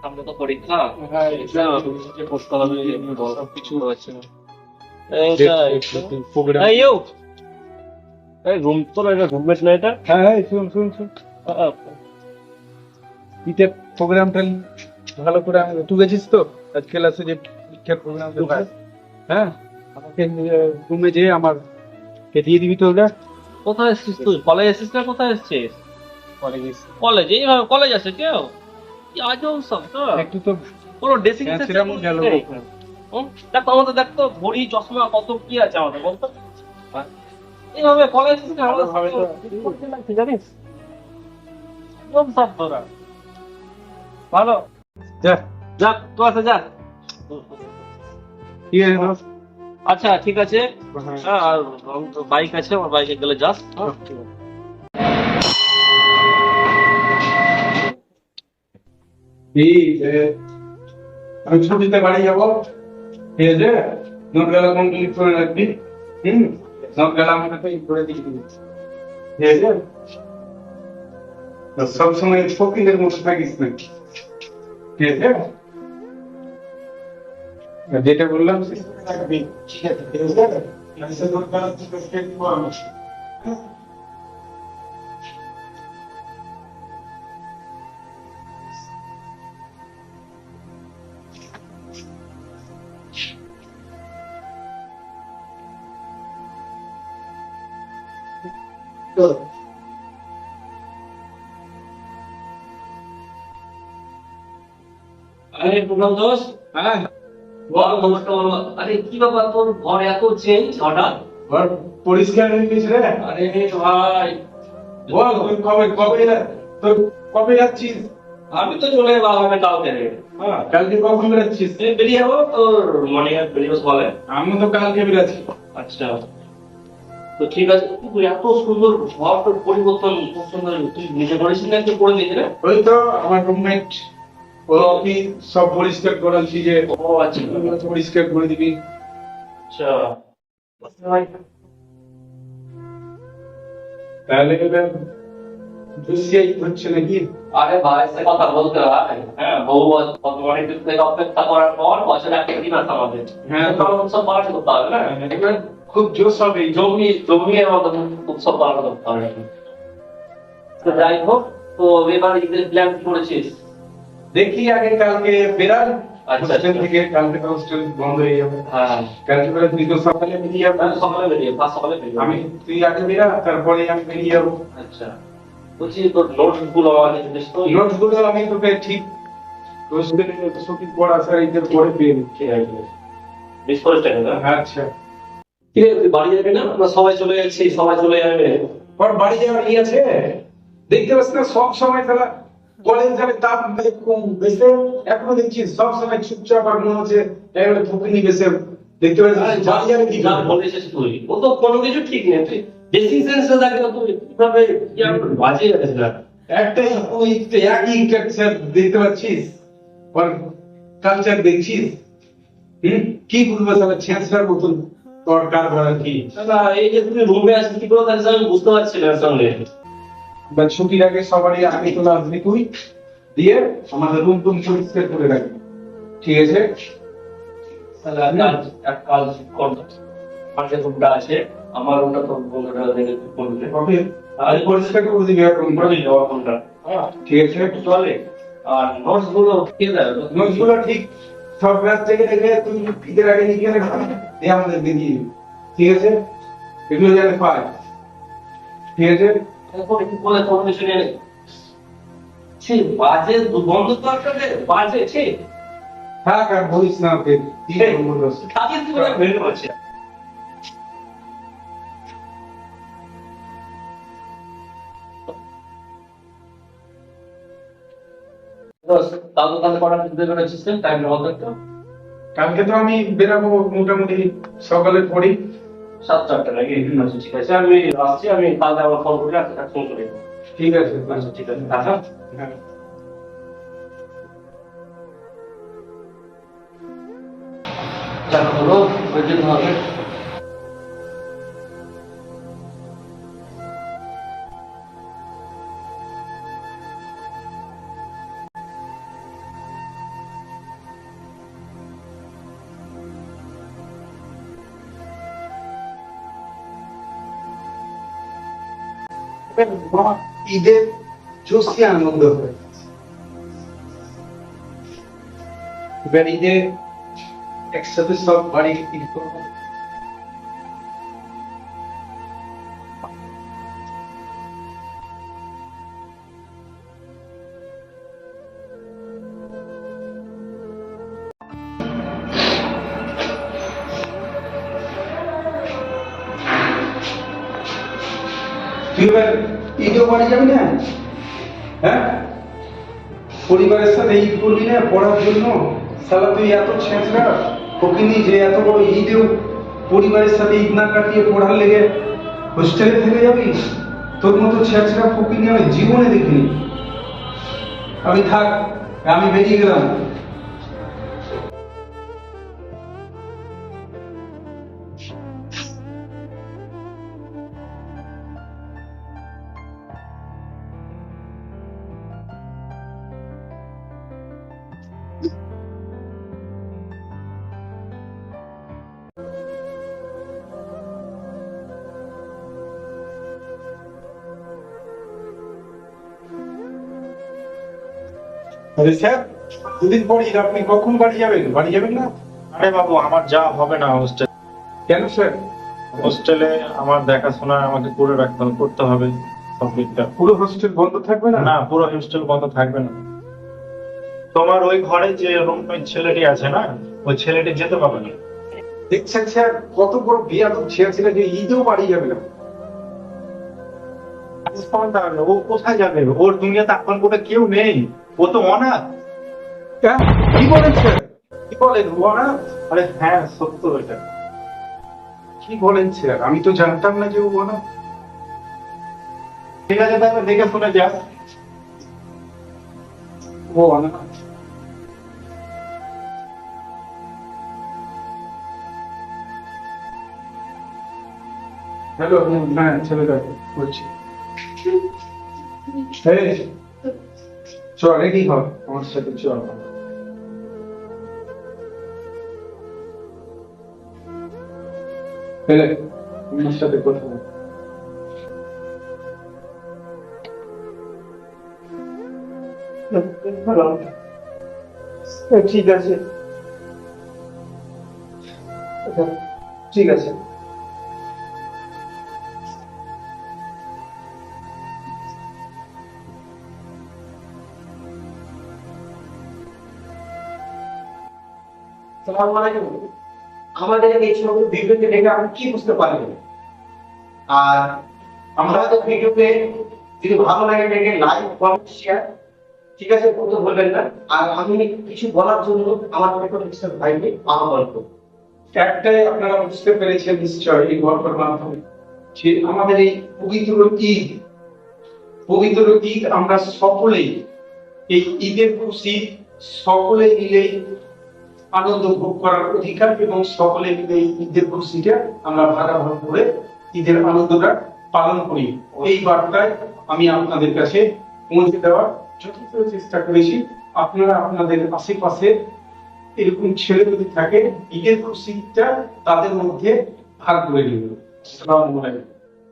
সামনে তো পরীক্ষা। হ্যাঁ যে পোস্ট কিছু হচ্ছে না প্রোগ্রাম এই ইউ। এই রুম তো না এটা রুমমেট না এটা? হ্যাঁ হ্যাঁ শুন শুন শুন। ইতে প্রোগ্রামটা ভালো করে আমি তুই গেছিস তো? আজ ক্লাসে যে প্রোগ্রাম হ্যাঁ। আমাকে রুমে যেয়ে আমার কে দিয়ে দিবি তো ওটা? কোথায় এসেছিস তুই? কলেজ এসেছিস না কোথায় এসেছিস? গেছি কলেজ? এইভাবে কলেজ আছে কেউ? আজব সব একটু তো কোনো ড্রেসিং হ্যাঁ, গেল। দেখ আমাদের দেখ ঘড়ি চশমা কত কি আছে আমাদের বলতো? হ্যাঁ? এইভাবে কলেজ আমাদের ভাবে তো। করতে লাগছে জানিস? একদম সব ভালো। যা। যা তো আছে যা। ঠিক আছে আচ্ছা ঠিক আছে। হ্যাঁ। আর বাইক আছে আমার বাইকে গেলে যাস। আমি ছুটিতে বাড়ি যাব। ঠিক আছে করে রাখবি। আমাকে করে দিবি। ঠিক আছে সবসময় ফকিরের মতো থাকিস না। ঠিক আছে যেটা বললাম ঠিক আছে ঠিক আছে আমি। আরে প্রণাম দোষ হ্যাঁ? বল নমস্কার বল। আরে কি ব্যাপার? তোর ঘর এত চেঞ্জ হঠাৎ? ঘর পরিষ্কার হয়ে গেছে রে। আরে ভাই। বল তুই কবে কবে তুই কবে যাচ্ছিস? আমি তো চলে এলাম আমি কালকে। হ্যাঁ কালকে কখন বেরাচ্ছিস? বেরিয়ে যাব তোর মর্নিং এ বেরিয়ে বলে। আমি তো কালকে বেরাচ্ছি। আচ্ছা। তো ঠিক আছে তুই এত সুন্দর ঘর তোর পরিবর্তন খুব সুন্দর তুই নিজে করেছিস না একটু করে নিজে ওই তো আমার রুমমেট ও কি সব পরিষ্কার যে ও আচ্ছা। পরিষ্কার করে দিবি। আচ্ছা। তাহলে এবার হচ্ছে নাকি? আরে ভাই সে কথা বলতে হয়। হ্যাঁ বউ অনেক দিন থেকে অপেক্ষা করার পর বছর একটা দিন আছে আমাদের। হ্যাঁ। তখন উৎসব পালন করতে হবে না? এবার খুব জোশ হবে জমি জমির মতো উৎসব পালন করতে হবে। তো যাই হোক তো এবার ঈদের প্ল্যান করেছিস? দেখি আগে কালকে বেরাল আচ্ছা, হোস্টেল আচ্ছা। থেকে কালকে তো হোস্টেল বন্ধ হয়ে যাবে। হ্যাঁ। কালকে বেলা তুই তো সকালে বেরিয়ে যাবে। আমি সকালে বেরিয়ে ফার্স্ট সকালে বেরিয়ে আমি তুই আগে বেরা তারপরে আমি বেরিয়ে যাব। আচ্ছা। বলছি তোর নোটগুলো কাছে তো। নোটসগুলো আমি তোকে ঠিক হোস্টেলে ছুটি পড়া স্যার ঈদের পরে পেয়ে আছে। মিস করিস আচ্ছা। কি তুই বাড়ি যাবি না? আমরা সবাই চলে যাচ্ছি সবাই চলে যাবে। বাড়ি যাওয়ার ই আছে? দেখতে পাচ্ছ না সব সময় তারা কলেজ যাবে তার এখনও দেখছি সব সময় চুপচাপ আর মনে হচ্ছে বেশি দেখতে পাচ্ছিস বাড়ি যাবে কি? বলেছিস তুই। ও তো কোনো কিছু ঠিক নেই। তুই সেন্সে থাকে না তুই কীভাবে বাজে আছে না? একটাই ওই একই কালচার দেখতে পাচ্ছিস? কালচার দেখছিস? হুম? কি বলব সালা ছেঁচড়ার মতন তোর কারবার কি? এই যে তুমি রুমে আসবি কি করে তাহলে আমি বুঝতে পারছি না সঙ্গে। বা ছুটির আগে সবারই আগে চলে আসবি তুই দিয়ে আমাদের রুম টুম পরিষ্কার করে রাখবি ঠিক আছে? তাহলে এক কাজ কর পাশে রুমটা আছে আমার রুমটা তো বন্ধুটা দেখে করবে কবে পরিষ্কার করে দিবি এখন করে দিই আমার ঠিক আছে? চলে। আর নোটসগুলো কে দেয়? নোটসগুলো ঠিক। সব ক্লাস থেকে দেখে তুই ভিতরে আগে লিখে রাখবি দিয়ে আমাদের দিয়ে ঠিক আছে? এগুলো জানে পাই ঠিক আছে? এখন বলে তখন নেই ছি বাজে বন্ধ তো দে, বাজে ছি। হ্যাঁ কারণ বলিস না ওকে কি করব করে পাচ্ছে তাহলে তাহলে করা চিন্তা করেছিস টাইম বলতো একটু? কালকে তো আমি বেরাবো মোটামুটি সকালে পড়ি। সাত চারটা নাকি? আচ্ছা ঠিক আছে। আমি আসছি আমি কালকে আমার ফোন করে একটা ফোন করে। ঠিক আছে। আচ্ছা ঠিক আছে। আচ্ছা। হ্যাঁ হলো ওই জন্য হবে। ঈদের জোশি আনন্দ হয়ে। এবার ঈদে একসাথে সব বাড়ি ঈদ করব তুই ঈদেও বাড়ি যাবি না? হ্যাঁ? পরিবারের সাথে ঈদ করবি না? পড়ার জন্য? সালা তুই এত ছেঁচড়া? ফকিনি যে এত বড় ঈদেও পরিবারের সাথে ঈদ না কাটিয়ে পড়ার লেগে হোস্টেলে থেকে যাবি? তোর মতো ছেঁচড়া ফকিনি আমি জীবনে দেখিনি। আমি থাক, আমি বেরিয়ে গেলাম। স্যার দুদিন পর ঈদ আপনি কখন বাড়ি যাবেন? বাড়ি যাবেন না? আরে বাবু আমার যা হবে না হোস্টেল। কেন স্যার? হোস্টেলে আমার দেখাশোনা আমাকে করে রাখতে হবে করতে হবে সব দিকটা পুরো হোস্টেল বন্ধ থাকবে না? না পুরো হোস্টেল বন্ধ থাকবে না। তোমার ওই ঘরে যে রুমমেট ছেলেটি আছে না ওই ছেলেটি যেতে পারবে না। দেখছেন স্যার কত বড় বিয়া তো ছেলে ছিল যে ঈদেও বাড়ি যাবে না। ও কোথায় যাবে? ওর দুনিয়াতে আপন করে কেউ নেই। ও তো অনাথ। হ্যাঁ? কি বলেন স্যার কি বলেন ও না আরে হ্যাঁ সত্য এটা। কি বলেন স্যার? আমি তো জানতাম না যে ও না ঠিক আছে তাহলে দেখে শুনে যা ও না হ্যালো হ্যাঁ ছেলেটা বলছি। এই, চল রেডি হ আমার সাথে ছেলে আমার সাথে কথা বল। ঠিক আছে। আচ্ছা, ঠিক আছে। আমাদের এই ভিডিওতে দেখে কি বুঝতে আর আমাদের ভিডিওতে যদি ভালো লাগে দেখে লাইক কমেন্ট শেয়ার ঠিক আছে বলতে বলবেন না। আর আমি কিছু বলার জন্য আমার মিস্টার ভাইকে আহ্বান একটাই আপনারা বুঝতে পেরেছেন নিশ্চয় এই গল্পের মাধ্যমে, যে আমাদের এই পবিত্র ঈদ পবিত্র ঈদ আমরা সকলেই, এই ঈদের খুশি সকলে মিলে আনন্দ ভোগ করার অধিকার এবং সকলে মিলে এই ঈদের খুশিটা আমরা ভাগাভাগ করে ঈদের আনন্দটা পালন করি। এই বার্তায় আমি আপনাদের কাছে পৌঁছে দেওয়ার যথেষ্ট চেষ্টা করেছি। আপনারা আপনাদের আশেপাশে এরকম ছেলে যদি থাকে, ঈদের খুশিটা তাদের মধ্যে ভাগ করে নিন। আসসালামু আলাইকুম।